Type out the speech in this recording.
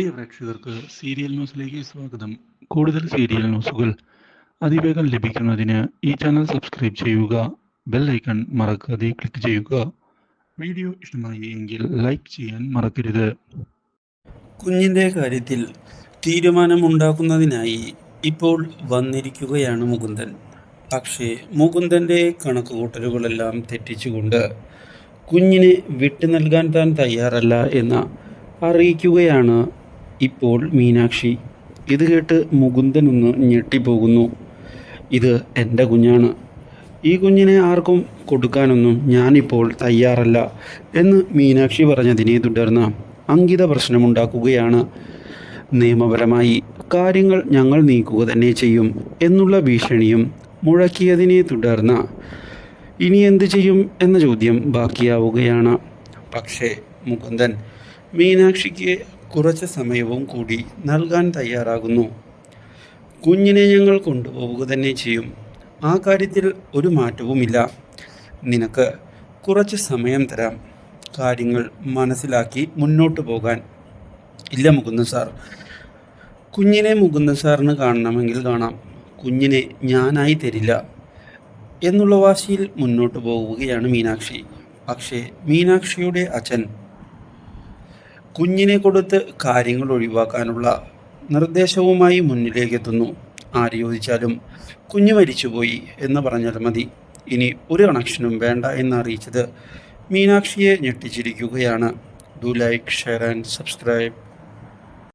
പ്രിയ പ്രേക്ഷകർക്ക് സീരിയൽ ന്യൂസിലേക്ക് സ്വാഗതം. കൂടുതൽ സീരിയൽ ന്യൂസുകൾ അതിവേഗം ലഭിക്കുന്നതിന് ഈ ചാനൽ സബ്സ്ക്രൈബ് ചെയ്യുക ബെൽ ഐക്കൺ മറക്കാതെ ക്ലിക്ക് ചെയ്യുക. വീഡിയോ ഇഷ്ടമായി എങ്കിൽ ലൈക്ക് ചെയ്യാൻ മറക്കരുത്. കുഞ്ഞിന്റെ കാര്യത്തിൽ തീരുമാനമുണ്ടാക്കുന്നതിനായി ഇപ്പോൾ വന്നിരിക്കുകയാണ് മുകുന്ദൻ. പക്ഷേ മുകുന്ദന്റെ കണക്കുകൂട്ടലുകളെല്ലാം തെറ്റിച്ചുകൊണ്ട് കുഞ്ഞിനെ വിട്ടു നൽകാൻ താൻ തയ്യാറല്ല എന്ന അറിയിക്കുകയാണ് ഇപ്പോൾ മീനാക്ഷി. ഇത് കേട്ട് മുകുന്ദൻ ഒന്ന് ഞെട്ടിപ്പോകുന്നു. ഇത് എന്റെ കുഞ്ഞാണ്. ഈ കുഞ്ഞിനെ ആർക്കും കൊടുക്കാനൊന്നും ഞാനിപ്പോൾ തയ്യാറല്ല എന്ന് മീനാക്ഷി പറഞ്ഞതിനെ തുടർന്ന് അങ്കിത പ്രശ്നമുണ്ടാക്കുകയാണ്. നിയമപരമായി കാര്യങ്ങൾ ഞങ്ങൾ നീക്കുക തന്നെ ചെയ്യും എന്നുള്ള ഭീഷണിയും മുഴക്കിയതിനെ തുടർന്ന് ഇനി എന്ത് ചെയ്യും എന്ന ചോദ്യം ബാക്കിയാവുകയാണ്. പക്ഷേ മുകുന്ദൻ മീനാക്ഷിക്ക് കുറച്ച് സമയവും കൂടി നൽകാൻ തയ്യാറാകുന്നു. കുഞ്ഞിനെ ഞങ്ങൾ കൊണ്ടുപോവുക തന്നെ ചെയ്യും. ആ കാര്യത്തിൽ ഒരു മാറ്റവുമില്ല. നിനക്ക് കുറച്ച് സമയം തരാം. കാര്യങ്ങൾ മനസ്സിലാക്കി മുന്നോട്ട് പോകാൻ. ഇല്ല മുകുന്ദൻ സാർ. കുഞ്ഞിനെ മുകുന്ദൻ സാറിന് കാണണമെങ്കിൽ കാണാം. കുഞ്ഞിനെ ഞാനായി തരില്ല എന്നുള്ള വാശിയിൽ മുന്നോട്ട് പോവുകയാണ് മീനാക്ഷി. പക്ഷേ മീനാക്ഷിയുടെ അച്ഛൻ കുഞ്ഞിനെ കൊടുത്ത് കാര്യങ്ങൾ ഒഴിവാക്കാനുള്ള നിർദ്ദേശവുമായി മുന്നിലേക്ക് എത്തുന്നു ആര് ചോദിച്ചാലും കുഞ്ഞ് മരിച്ചുപോയി എന്ന് പറഞ്ഞാൽ മതി. ഇനി ഒരു കണക്ഷനും വേണ്ട എന്ന് അറിയിച്ചത് മീനാക്ഷിയെ ഞെട്ടിച്ചിരിക്കുകയാണ്. Do like share and subscribe.